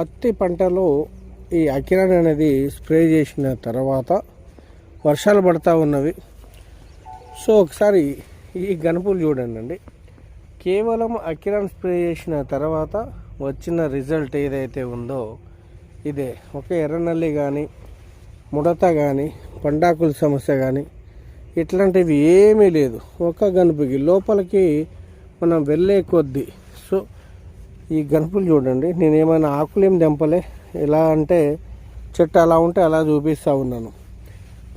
పత్తి పంటలో ఈ అకిరాన్ అనేది స్ప్రే చేసిన తర్వాత వర్షాలు పడతా ఉన్నవి. సో ఒకసారి ఈ గనుపులు చూడండి అండి కేవలం అకిరాన్ స్ప్రే చేసిన తర్వాత వచ్చిన రిజల్ట్ ఏదైతే ఉందో ఇదే. ఒక ఎర్రనల్లి కానీ ముడత కానీ పండాకుల సమస్య కానీ ఇట్లాంటివి ఏమీ లేదు. ఒక గనుపుకి లోపలికి మనం వెళ్ళే కొద్దీ ఈ గనుపులు చూడండి. నేను ఏమైనా ఆకులేం దెంపలే ఎలా అంటే చెట్టు అలా ఉంటే అలా చూపిస్తూ ఉన్నాను.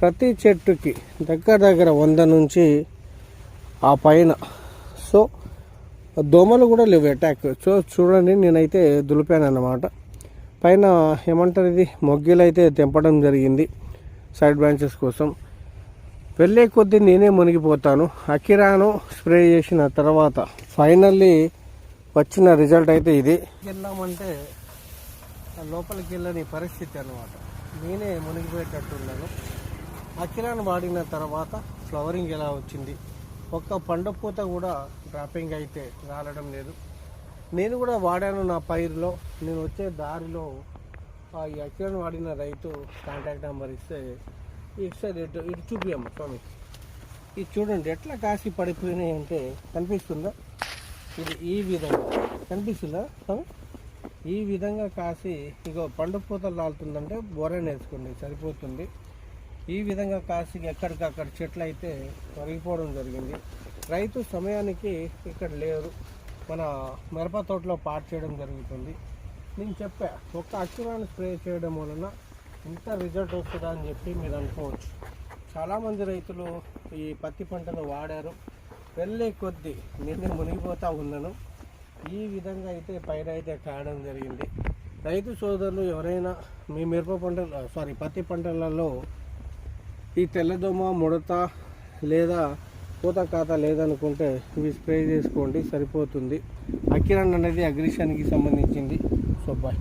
ప్రతి చెట్టుకి దగ్గర దగ్గర వంద నుంచి ఆ పైన. సో దోమలు కూడా లేవు అటాక్ సో చూడండి నేనైతే దులిపాను అన్నమాట పైన ఏమంటారు ఇది? మొగ్గిలు అయితే తెంపడం జరిగింది సైడ్ బ్రాంచెస్ కోసం. వెళ్ళే కొద్దీ నేనే మునిగిపోతాను. అకిరాను స్ప్రే చేసిన తర్వాత ఫైనల్లీ వచ్చిన రిజల్ట్ అయితే ఇది. వెళ్ళామంటే ఆ లోపలికి వెళ్ళని పరిస్థితి అనమాట నేనే మునిగిపోయేటట్టున్నాను. అకిరాన్ వాడిన తర్వాత ఫ్లవరింగ్ ఎలా వచ్చింది? ఒక్క పండు పూత కూడా డ్రాపింగ్ అయితే రాలడం లేదు. నేను కూడా వాడాను నా పైరులో. నేను వచ్చే దారిలో ఆ ఈ అకిరాన్ వాడిన రైతు కాంటాక్ట్ నెంబర్ ఇస్తే ఇస్తే ఇటు ఇటు చూపియమ్మ స్వామి. ఇది చూడండి ఎట్లా కాసి పడిపోయినాయి అంటే కనిపిస్తుందా? ఇది ఈ విధంగా. కనిపిస్తుందా? ఈ విధంగా కాసి ఇగో పండు పూతలు రాలుతుందంటే బొరని వేసుకోండి సరిపోతుంది. ఈ విధంగా కాసి ఎక్కడికక్కడ చెట్లు అయితే తొలగిపోవడం జరిగింది. రైతు సమయానికి ఇక్కడ లేరు. మన మిరప తోటలో పాటు చేయడం జరుగుతుంది. నేను చెప్పా ఒక్క అక్షరాన్ని స్ప్రే చేయడం వలన ఇంత రిజల్ట్ వస్తుందా అని చెప్పి మీరు అనుకోవచ్చు. చాలామంది రైతులు ఈ పత్తి పంటను వాడారు. వెళ్ళే కొద్దీ నిన్నే మునిగిపోతూ ఉన్నాను. ఈ విధంగా అయితే పైన అయితే కాయడం జరిగింది. రైతు సోదరులు ఎవరైనా మీ మిరప పంటలు సారీ పత్తి పంటలలో ఈ తెల్లదోమ ముడత లేదా పూత కాత లేదనుకుంటే ఇవి స్ప్రే చేసుకోండి సరిపోతుంది. అకిరణ్ అనేది అగ్రిషన్కి సంబంధించింది. So bye.